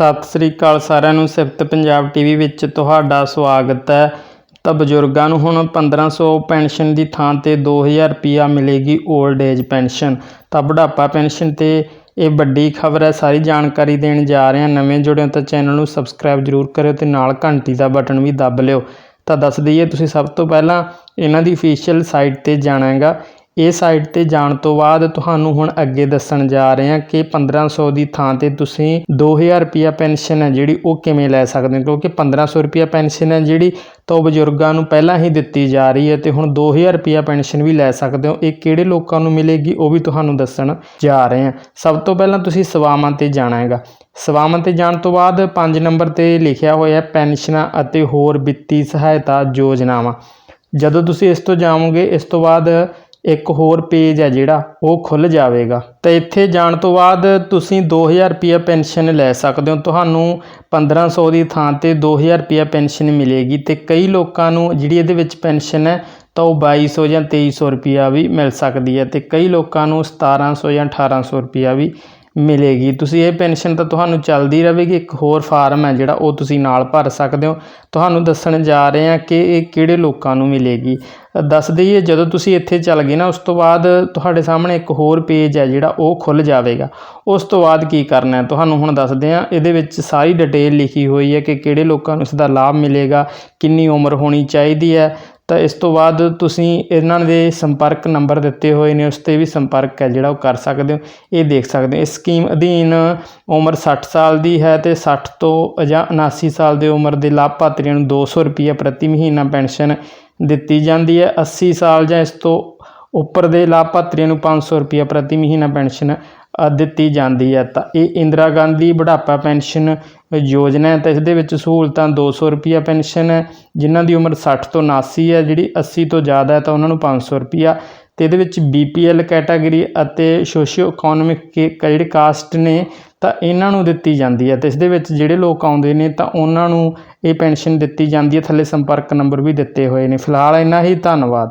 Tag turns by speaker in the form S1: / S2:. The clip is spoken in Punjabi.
S1: ਸਤਿ ਸ੍ਰੀ ਅਕਾਲ ਸਾਰਿਆਂ ਨੂੰ, ਸਿਫਤ ਪੰਜਾਬ ਟੀਵੀ ਵਿੱਚ ਤੁਹਾਡਾ ਸਵਾਗਤ ਹੈ। ਤਾਂ ਬਜ਼ੁਰਗਾਂ ਨੂੰ ਹੁਣ 1500 ਪੈਨਸ਼ਨ ਦੀ ਥਾਂ ਤੇ 2000 ਰੁਪਿਆ ਮਿਲੇਗੀ 올ਡ ਏਜ ਪੈਨਸ਼ਨ। ਤਾਂ ਬੁਢਾਪਾ ਪੈਨਸ਼ਨ ਤੇ ਇਹ ਵੱਡੀ ਖਬਰ ਹੈ, ਸਾਰੀ ਜਾਣਕਾਰੀ ਦੇਣ ਜਾ ਰਹੇ ਹਾਂ। ਨਵੇਂ ਜੁੜਿਓ ਤਾਂ ਚੈਨਲ ਨੂੰ ਸਬਸਕ੍ਰਾਈਬ ਜਰੂਰ ਕਰਿਓ ਤੇ ਨਾਲ ਘੰਟੀ ਦਾ ਬਟਨ ਵੀ ਦੱਬ ਲਿਓ। ਤਾਂ ਦੱਸ ਦਈਏ, ਤੁਸੀਂ ਸਭ ਤੋਂ ਪਹਿਲਾਂ ਇਹਨਾਂ ਦੀ ਅਫੀਸ਼ੀਅਲ ਸਾਈਟ ਤੇ ਜਾਣਾ ਹੈਗਾ। ਇਹ ਸਾਈਟ ਤੇ ਜਾਣ ਤੋਂ ਬਾਅਦ ਤੁਹਾਨੂੰ ਹੁਣ ਅੱਗੇ ਦੱਸਣ ਜਾ ਰਹੇ ਹਾਂ ਕਿ 1500 ਦੀ ਥਾਂ ਤੇ ਤੁਸੀਂ 2000 ਰੁਪਿਆ ਪੈਨਸ਼ਨ ਹੈ ਜਿਹੜੀ ਉਹ ਕਿਵੇਂ ਲੈ ਸਕਦੇ ਹੋ? ਕਿਉਂਕਿ 1500 ਰੁਪਿਆ ਪੈਨਸ਼ਨ ਹੈ ਜਿਹੜੀ ਤੋਂ ਬਜ਼ੁਰਗਾਂ ਨੂੰ ਪਹਿਲਾਂ ਹੀ ਦਿੱਤੀ ਜਾ ਰਹੀ ਹੈ ਤੇ ਹੁਣ 2000 ਰੁਪਿਆ ਪੈਨਸ਼ਨ ਵੀ ਲੈ ਸਕਦੇ ਹੋ। ਇਹ ਕਿਹੜੇ ਲੋਕਾਂ ਨੂੰ ਮਿਲੇਗੀ ਉਹ ਵੀ ਤੁਹਾਨੂੰ ਦੱਸਣ ਜਾ ਰਹੇ ਹਾਂ। ਸਭ ਤੋਂ ਪਹਿਲਾਂ ਤੁਸੀਂ ਸੇਵਾਵਾਂ ਤੇ ਜਾਣਾ ਹੈਗਾ। ਸੇਵਾਵਾਂ ਤੇ ਜਾਣ ਤੋਂ ਬਾਅਦ 5 ਨੰਬਰ ਤੇ ਲਿਖਿਆ ਹੋਇਆ ਹੈ ਪੈਨਸ਼ਨਾਂ ਅਤੇ ਹੋਰ ਵਿੱਤੀ ਸਹਾਇਤਾ ਯੋਜਨਾਵਾਂ। ਜਦੋਂ ਤੁਸੀਂ ਇਸ ਤੋਂ ਜਾਵੋਗੇ, ਇਸ ਤੋਂ ਬਾਅਦ ਇੱਕ ਹੋਰ ਪੇਜ ਹੈ ਜਿਹੜਾ, ਉਹ ਖੁੱਲ ਜਾਵੇਗਾ। ਤਾਂ ਇੱਥੇ ਜਾਣ ਤੋਂ ਬਾਅਦ ਤੁਸੀਂ 2000 ਰੁਪਿਆ ਪੈਨਸ਼ਨ ਲੈ ਸਕਦੇ ਹੋ। ਤੁਹਾਨੂੰ 1500 ਦੀ ਥਾਂ ਤੇ 2000 ਰੁਪਿਆ ਪੈਨਸ਼ਨ ਮਿਲੇਗੀ ਤੇ ਕਈ ਲੋਕਾਂ ਨੂੰ ਜਿਹੜੀ ਇਹਦੇ ਵਿੱਚ ਪੈਨਸ਼ਨ ਹੈ, ਤਾਂ ਉਹ 2200 ਜਾਂ 2300 ਰੁਪਿਆ ਵੀ ਮਿਲ ਸਕਦੀ ਹੈ ਤੇ ਕਈ ਲੋਕਾਂ ਨੂੰ 1700 ਜਾਂ 1800 ਰੁਪਿਆ ਵੀ ਮਿਲੇਗੀ। ਤੁਸੀਂ ਇਹ ਪੈਨਸ਼ਨ ਤਾਂ ਤੁਹਾਨੂੰ ਚੱਲਦੀ ਰਹੇਗੀ। ਇੱਕ ਹੋਰ ਫਾਰਮ ਹੈ ਜਿਹੜਾ ਉਹ ਤੁਸੀਂ ਨਾਲ ਭਰ ਸਕਦੇ ਹੋ। ਤੁਹਾਨੂੰ ਦੱਸਣ ਜਾ ਰਹੇ ਹਾਂ ਕਿ ਇਹ ਕਿਹੜੇ ਲੋਕਾਂ ਨੂੰ ਮਿਲੇਗੀ। ਦੱਸ ਦਈਏ, ਜਦੋਂ ਤੁਸੀਂ ਇੱਥੇ ਚੱਲ ਗਏ ਨਾ, ਉਸ ਤੋਂ ਬਾਅਦ ਤੁਹਾਡੇ ਸਾਹਮਣੇ ਇੱਕ ਹੋਰ ਪੇਜ ਹੈ ਜਿਹੜਾ ਉਹ ਖੁੱਲ ਜਾਵੇਗਾ। ਉਸ ਤੋਂ ਬਾਅਦ ਕੀ ਕਰਨਾ ਹੈ? ਤੁਹਾਨੂੰ ਹੁਣ ਦੱਸਦੇ ਹਾਂ। ਇਹਦੇ ਵਿੱਚ ਸਾਰੀ ਡਿਟੇਲ ਲਿਖੀ ਹੋਈ ਹੈ ਕਿ ਕਿਹੜੇ ਲੋਕਾਂ ਨੂੰ ਇਸ ਦਾ ਲਾਭ ਮਿਲੇਗਾ, ਕਿੰਨੀ ਉਮਰ ਹੋਣੀ ਚਾਹੀਦੀ ਹੈ ਤਾਂ ਇਸ ਤੋਂ ਬਾਅਦ ਤੁਸੀਂ ਇਹਨਾਂ ਦੇ ਸੰਪਰਕ ਨੰਬਰ ਦਿੱਤੇ ਹੋਏ ਨੇ, ਉਸ ਤੇ ਵੀ ਸੰਪਰਕ ਹੈ ਜਿਹੜਾ ਉਹ ਕਰ ਸਕਦੇ ਹੋ। ਇਹ ਦੇਖ ਸਕਦੇ ਹੋ ਇਸ ਸਕੀਮ ਅਧੀਨ ਉਮਰ 60 ਸਾਲ ਦੀ ਹੈ ਤੇ 60 ਤੋਂ ਜਾਂ 79 ਸਾਲ ਦੇ ਉਮਰ ਦੇ ਲਾਭਪਾਤਰੀਆਂ ਨੂੰ 200 ਰੁਪਏ ਪ੍ਰਤੀ ਮਹੀਨਾ ਪੈਨਸ਼ਨ ਦਿੱਤੀ ਜਾਂਦੀ ਹੈ। 80 ਸਾਲ ਜਾਂ ਇਸ ਤੋਂ ਉੱਪਰ ਦੇ ਲਾਭਪਾਤਰੀਆਂ ਨੂੰ 500 ਰੁਪਏ ਪ੍ਰਤੀ ਮਹੀਨਾ ਪੈਨਸ਼ਨ ਦਿੱਤੀ ਜਾਂਦੀ ਹੈ। ਤਾਂ ਇਹ ਇੰਦਰਾ ਗਾਂਧੀ ਬੁਢਾਪਾ ਪੈਨਸ਼ਨ ਯੋਜਨਾ ਹੈ ਤਾਂ ਇਸ ਦੇ ਵਿੱਚ ਸਹੂਲਤਾਂ, ਦੋ ਸੌ ਰੁਪਈਆ ਪੈਨਸ਼ਨ ਹੈ, ਜਿਨ੍ਹਾਂ ਦੀ ਉਮਰ ਸੱਠ ਤੋਂ 79 ਹੈ, ਜਿਹੜੀ 80 ਤੋਂ ਜ਼ਿਆਦਾ ਹੈ ਤਾਂ ਉਹਨਾਂ ਨੂੰ ਪੰਜ ਸੌ ਰੁਪਈਆ। ਅਤੇ ਇਹਦੇ ਵਿੱਚ ਬੀ ਪੀ ਬੀਪੀਐਲ ਕੈਟਾਗਰੀ ਅਤੇ ਸੋਸ਼ੀਓ ਇਕਨੋਮਿਕ ਜਿਹੜੇ ਕਾਸਟ ਨੇ ਤਾਂ ਇਹਨਾਂ ਨੂੰ ਦਿੱਤੀ ਜਾਂਦੀ ਹੈ। ਤੇ ਇਸ ਦੇ ਵਿੱਚ ਜਿਹੜੇ ਲੋਕ ਆਉਂਦੇ ਨੇ ਤਾਂ ਉਹਨਾਂ ਨੂੰ ਇਹ ਪੈਨਸ਼ਨ ਦਿੱਤੀ ਜਾਂਦੀ ਹੈ, ਥੱਲੇ ਸੰਪਰਕ ਨੰਬਰ ਵੀ ਦਿੱਤੇ ਹੋਏ ਨੇ। ਫਿਲਹਾਲ ਇੰਨਾ ਹੀ, ਧੰਨਵਾਦ।